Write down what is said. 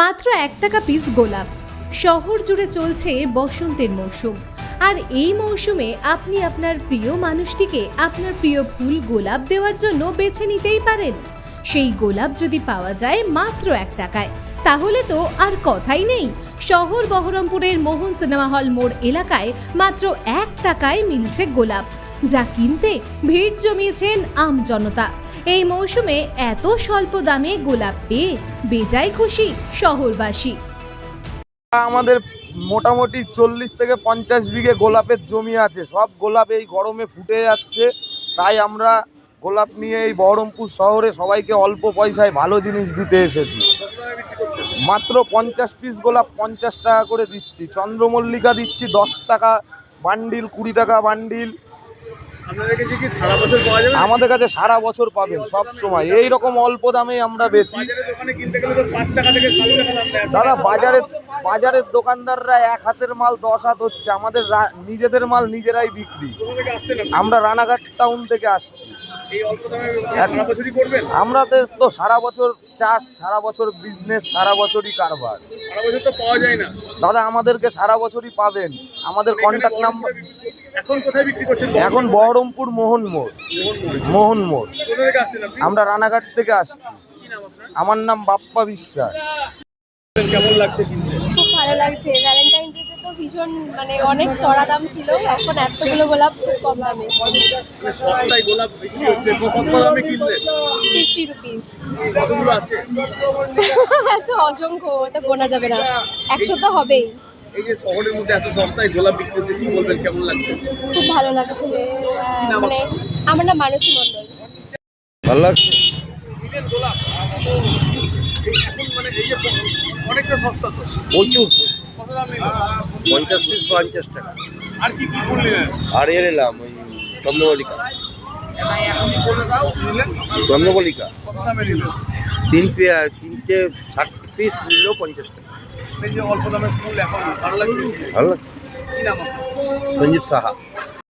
মাত্র এক টাকা পিস গোলাপ। শহর জুড়ে চলছে বসন্তের মৌসুম আর এই মৌসুমে আপনি আপনার প্রিয় মানুষটিকে আপনার প্রিয় ফুল গোলাপ দেওয়ার জন্য বেছে নিতেই পারেন। সেই গোলাপ যদি পাওয়া যায় মাত্র এক টাকায়। তাহলে তো আর কথাই নেই। শহর বহরমপুরের মোহন সিনেমা হল মোড় এলাকায় মাত্র এক টাকায় মিলছে গোলাপ। যা কিনতে ভিড় জমিয়েছেন আম জনতা। এই মৌসুমে এত স্বল্প দামে গোলাপ পেয়ে বেজায় খুশি শহরবাসী। আমাদের মোটামুটি চল্লিশ থেকে পঞ্চাশ বিঘে গোলাপের জমি আছে। সব গোলাপ এই গরমে ফুটে যাচ্ছে। তাই আমরা গোলাপ নিয়ে এই বহরমপুর শহরে সবাইকে অল্প পয়সায় ভালো জিনিস দিতে এসেছি। মাত্র পঞ্চাশ পিস গোলাপ পঞ্চাশ টাকা করে দিচ্ছি। চন্দ্রমল্লিকা দিচ্ছি দশ টাকা, বান্ডিল কুড়ি টাকা বান্ডিল। আমাদের কাছে সারা বছর পাবেন সব সময়। এই রকম অল্প দামে আমরা বেচি। দাদা বাজারে বাজারের দোকানদাররা এক হাতের মাল দশ হাত হচ্ছে। আমাদের নিজেদের মাল নিজেরাই বিক্রি? আমরা রানাঘাট টাউন থেকে আসছি। আমরা তো সারা বছর চাষ সারা বছর বিজনেস সারা বছরই কারবার। দাদা আমাদেরকে সারা বছরই পাবেন। আমাদের কন্ট্যাক্ট নাম্বার এখন কোথায় বিক্রি করছেন? এখন বহরমপুর মোহন মোড়। মোহন মোড়। আমরা রানাঘাট থেকে আসছি। কি নাম আপনার? আমার নাম বাপ্পা বিশ্বাস। কেমন লাগছে খুব ভালো লাগছে। ভ্যালেন্টাইন ডেতে তো ভীষণ মানে অনেক চড়া দাম ছিল। এখন এতগুলো গোলাপ খুব কম দামে। মানে সস্তায় গোলাপ বিক্রি হচ্ছে। কত দামে কিনলেন ফিফটি রুপিস কতগুলো আছে? এত অসংখ্য এটা গোনা যাবে না। একশো তো হবেই। এই যে শহরের মধ্যে এত সস্তায় গোলাপ বিক্রি হচ্ছে কি বলবেন? কেমন লাগছে? খুব ভালো লাগছে মানে আমার নাম মানসী মণ্ডল। ভালো লাগছে? গোলাপ? মানে এই যে অনেকটা সস্তা তো। প্রচুর। কত দাম নিল পঞ্চাশ পিস পঞ্চাশ টাকা। আর কি কি ফুল আর এর এলাম ওই চন্দ্রমল্লিকা। এখনই বলে দাও নিলেন চন্দ্রমল্লিকা। কত দামে নিলেন? তিন তিনটে ষাট পিস নিল পঞ্চাশ টাকা। এই যে অল্প দামের ফুল এখন ভালো লাগছে? ভালো লাগছে। কি নাম সঞ্জীব সাহা।